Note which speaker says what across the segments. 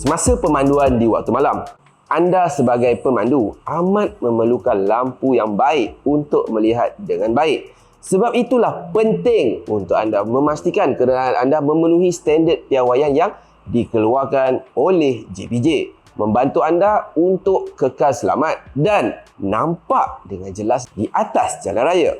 Speaker 1: Semasa pemanduan di waktu malam, anda sebagai pemandu amat memerlukan lampu yang baik untuk melihat dengan baik. Sebab itulah penting untuk anda memastikan kenderaan anda memenuhi standard piawaian yang dikeluarkan oleh JPJ. Membantu anda untuk kekal selamat dan nampak dengan jelas di atas jalan raya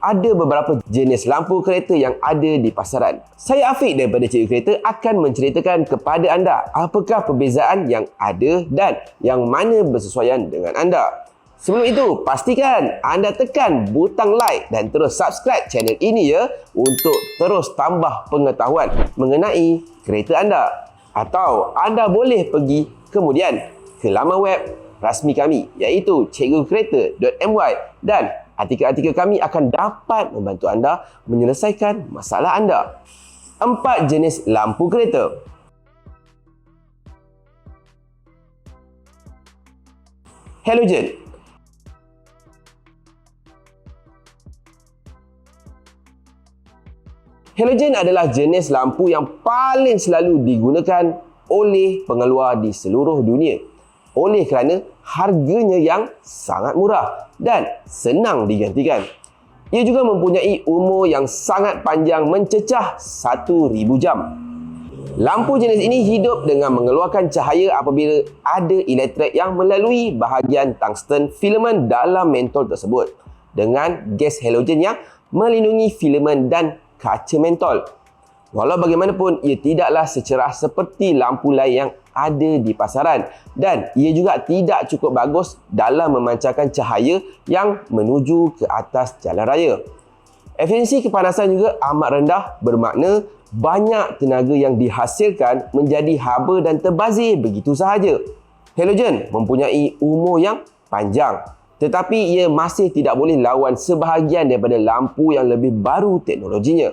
Speaker 1: ada beberapa jenis lampu kereta yang ada di pasaran. Saya Afiq daripada Cikgu Kereta akan menceritakan kepada anda apakah perbezaan yang ada dan yang mana bersesuaian dengan anda. Sebelum itu, pastikan anda tekan butang like dan terus subscribe channel ini ya untuk terus tambah pengetahuan mengenai kereta anda. Atau anda boleh pergi kemudian ke laman web rasmi kami iaitu cikgukereta.my dan Artikel-artikel kami akan dapat membantu anda menyelesaikan masalah anda. Empat jenis lampu kereta. Halogen. Halogen adalah jenis lampu yang paling selalu digunakan oleh pengeluar di seluruh dunia oleh kerana harganya yang sangat murah dan senang digantikan. Ia juga mempunyai umur yang sangat panjang mencecah 1000 jam. Lampu jenis ini hidup dengan mengeluarkan cahaya apabila ada elektrik yang melalui bahagian tungsten filament dalam mentol tersebut dengan gas halogen yang melindungi filament dan kaca mentol. Walau bagaimanapun, ia tidaklah secerah seperti lampu lain yang ada di pasaran dan ia juga tidak cukup bagus dalam memancarkan cahaya yang menuju ke atas jalan raya. Efisiensi kepanasan juga amat rendah bermakna banyak tenaga yang dihasilkan menjadi haba dan terbazir begitu sahaja. Halogen mempunyai umur yang panjang tetapi ia masih tidak boleh lawan sebahagian daripada lampu yang lebih baru teknologinya.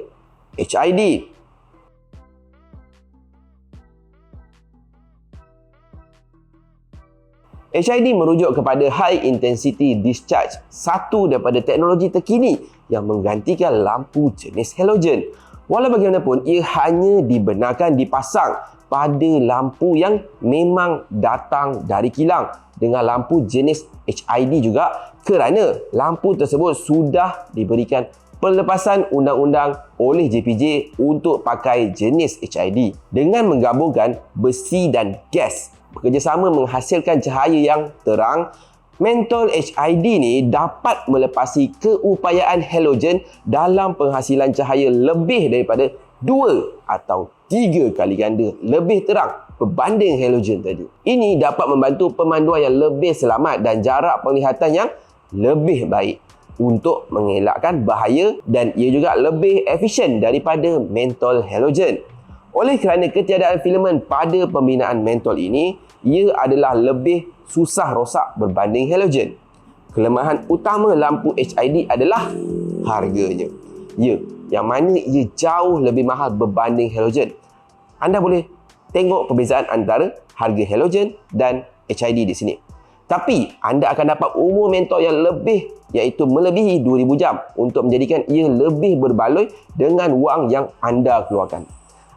Speaker 1: HID HID merujuk kepada High Intensity Discharge, satu daripada teknologi terkini yang menggantikan lampu jenis halogen. Walau bagaimanapun, ia hanya dibenarkan dipasang pada lampu yang memang datang dari kilang dengan lampu jenis HID juga kerana lampu tersebut sudah diberikan pelepasan undang-undang oleh JPJ untuk pakai jenis HID dengan menggabungkan besi dan gas bekerjasama menghasilkan cahaya yang terang, mentol HID ni dapat melepasi keupayaan halogen dalam penghasilan cahaya lebih daripada dua atau tiga kali ganda lebih terang berbanding halogen tadi. Ini dapat membantu pemanduan yang lebih selamat dan jarak penglihatan yang lebih baik untuk mengelakkan bahaya dan ia juga lebih efisien daripada mentol halogen. Oleh kerana ketiadaan filament pada pembinaan mentol ini, ia adalah lebih susah rosak berbanding halogen. Kelemahan utama lampu HID adalah harganya. Ya, yang mana ia jauh lebih mahal berbanding halogen. Anda boleh tengok perbezaan antara harga halogen dan HID di sini. Tapi anda akan dapat umur mentol yang lebih iaitu melebihi 2000 jam untuk menjadikan ia lebih berbaloi dengan wang yang anda keluarkan.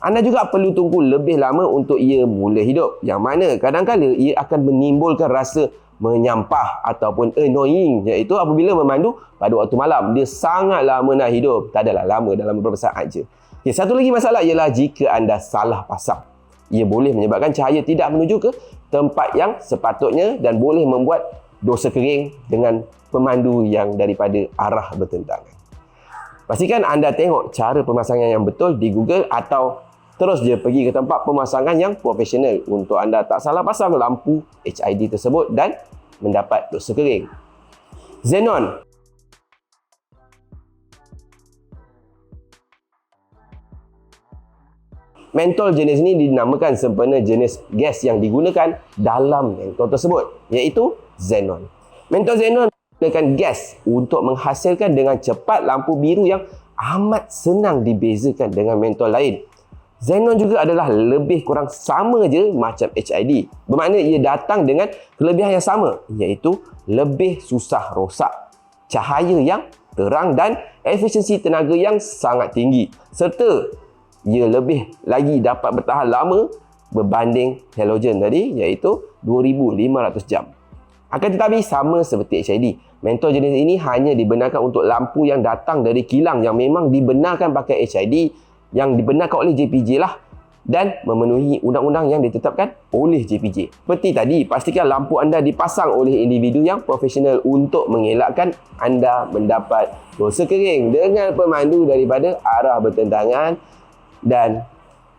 Speaker 1: Anda juga perlu tunggu lebih lama untuk ia mula hidup. Yang mana kadang-kadang ia akan menimbulkan rasa menyampah ataupun annoying iaitu apabila memandu pada waktu malam. Dia sangat lama nak hidup. Tak adalah lama dalam beberapa saat saja. Okay, satu lagi masalah ialah jika anda salah pasang. Ia boleh menyebabkan cahaya tidak menuju ke tempat yang sepatutnya dan boleh membuat dosa kering dengan pemandu yang daripada arah bertentangan. Pastikan anda tengok cara pemasangan yang betul di Google atau terus je pergi ke tempat pemasangan yang profesional untuk anda tak salah pasang lampu HID tersebut dan mendapat dosa kering. Xenon Mentol jenis ini dinamakan sempena jenis gas yang digunakan dalam mentol tersebut iaitu xenon. Mentol xenon menggunakan gas untuk menghasilkan dengan cepat lampu biru yang amat senang dibezakan dengan mentol lain. Xenon juga adalah lebih kurang sama je macam HID. Bermakna ia datang dengan kelebihan yang sama iaitu lebih susah rosak, cahaya yang terang dan efisiensi tenaga yang sangat tinggi serta ia lebih lagi dapat bertahan lama berbanding halogen tadi iaitu 2500 jam. Akan tetapi sama seperti HID, mentol jenis ini hanya dibenarkan untuk lampu yang datang dari kilang yang memang dibenarkan pakai HID yang dibenarkan oleh JPJ lah dan memenuhi undang-undang yang ditetapkan oleh JPJ. Seperti tadi, pastikan lampu anda dipasang oleh individu yang profesional untuk mengelakkan anda mendapat dosa kering dengan pemandu daripada arah bertentangan dan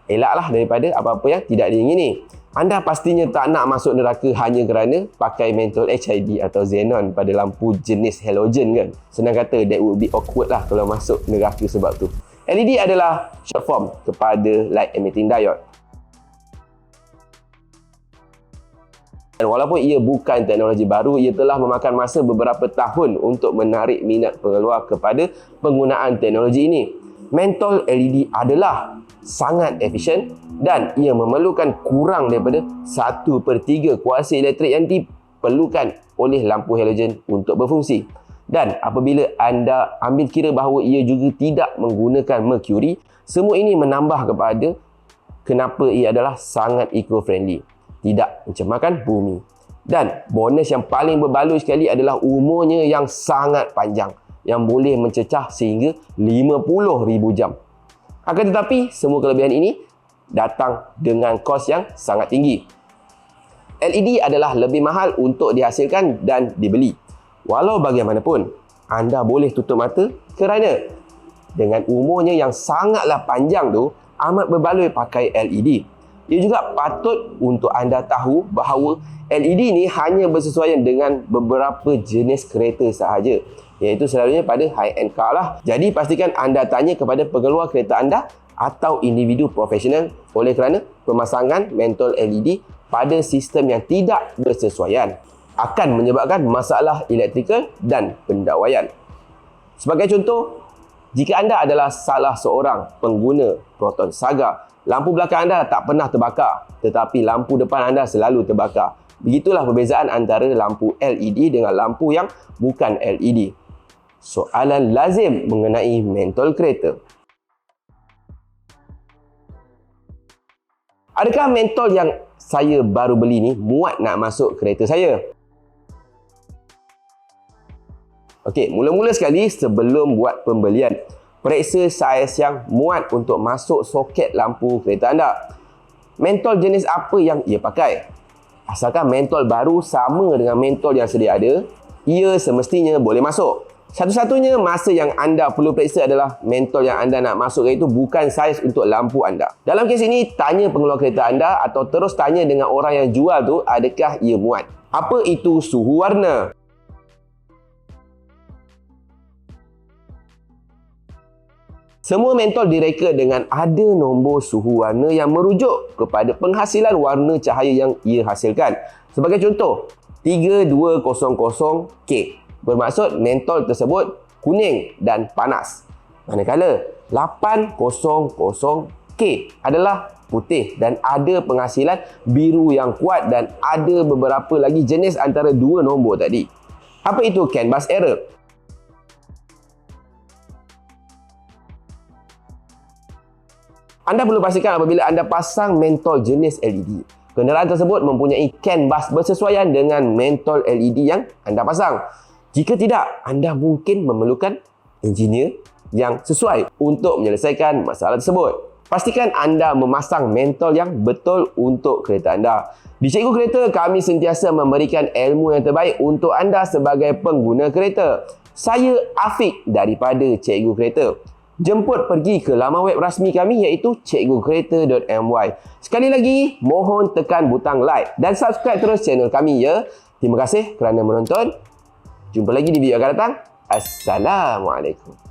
Speaker 1: elaklah daripada apa-apa yang tidak diingini. Anda pastinya tak nak masuk neraka hanya kerana pakai mentol HID atau xenon pada lampu jenis halogen kan. Senang kata, that would be awkward lah kalau masuk neraka sebab tu. LED adalah short form kepada light emitting diode. Dan walaupun ia bukan teknologi baru, ia telah memakan masa beberapa tahun untuk menarik minat pengeluar kepada penggunaan teknologi ini. Mentol LED adalah sangat efisien dan ia memerlukan kurang daripada 1 per 3 kuasa elektrik yang diperlukan oleh lampu halogen untuk berfungsi. Dan apabila anda ambil kira bahawa ia juga tidak menggunakan mercury, semua ini menambah kepada kenapa ia adalah sangat eco-friendly. Tidak mencemarkan bumi. Dan bonus yang paling berbaloi sekali adalah umurnya yang sangat panjang yang boleh mencecah sehingga 50,000 jam. Akan tetapi, semua kelebihan ini datang dengan kos yang sangat tinggi. LED adalah lebih mahal untuk dihasilkan dan dibeli. Walau bagaimanapun, anda boleh tutup mata kerana dengan umurnya yang sangatlah panjang tu, amat berbaloi pakai LED. Ia juga patut untuk anda tahu bahawa LED ni hanya bersesuaian dengan beberapa jenis kereta sahaja iaitu selalunya pada high-end car lah. Jadi pastikan anda tanya kepada pengeluar kereta anda atau individu profesional oleh kerana pemasangan mentol LED pada sistem yang tidak bersesuaian akan menyebabkan masalah elektrikal dan pendawaian. Sebagai contoh, jika anda adalah salah seorang pengguna Proton Saga, lampu belakang anda tak pernah terbakar tetapi lampu depan anda selalu terbakar. Begitulah perbezaan antara lampu LED dengan lampu yang bukan LED soalan lazim mengenai mentol kereta. Adakah mentol yang saya baru beli ni muat nak masuk kereta saya? Okey, mula-mula sekali sebelum buat pembelian, periksa saiz yang muat untuk masuk soket lampu kereta anda. Mentol jenis apa yang ia pakai? Asalkan mentol baru sama dengan mentol yang sedia ada, ia semestinya boleh masuk. Satu-satunya masa yang anda perlu periksa adalah mentol yang anda nak masukkan itu bukan saiz untuk lampu anda. Dalam kes ini, tanya pengeluar kereta anda atau terus tanya dengan orang yang jual tu adakah ia muat. Apa itu suhu warna? Semua mentol direka dengan ada nombor suhu warna yang merujuk kepada penghasilan warna cahaya yang ia hasilkan. Sebagai contoh, 3200K Bermaksud mentol tersebut kuning dan panas. Manakala 800K adalah putih dan ada penghasilan biru yang kuat dan ada beberapa lagi jenis antara dua nombor tadi. Apa itu CAN bus error? Anda perlu pastikan apabila anda pasang mentol jenis LED. Kenderaan tersebut mempunyai CAN bus bersesuaian dengan mentol LED yang anda pasang. Jika tidak, anda mungkin memerlukan engineer yang sesuai untuk menyelesaikan masalah tersebut. Pastikan anda memasang mentol yang betul untuk kereta anda. Di Cikgu Kereta, kami sentiasa memberikan ilmu yang terbaik untuk anda sebagai pengguna kereta. Saya Afiq daripada Cikgu Kereta. Jemput pergi ke laman web rasmi kami iaitu cikgukereta.my. Sekali lagi, mohon tekan butang like dan subscribe terus channel kami ya. Terima kasih kerana menonton. Jumpa lagi di video akan datang. Assalamualaikum.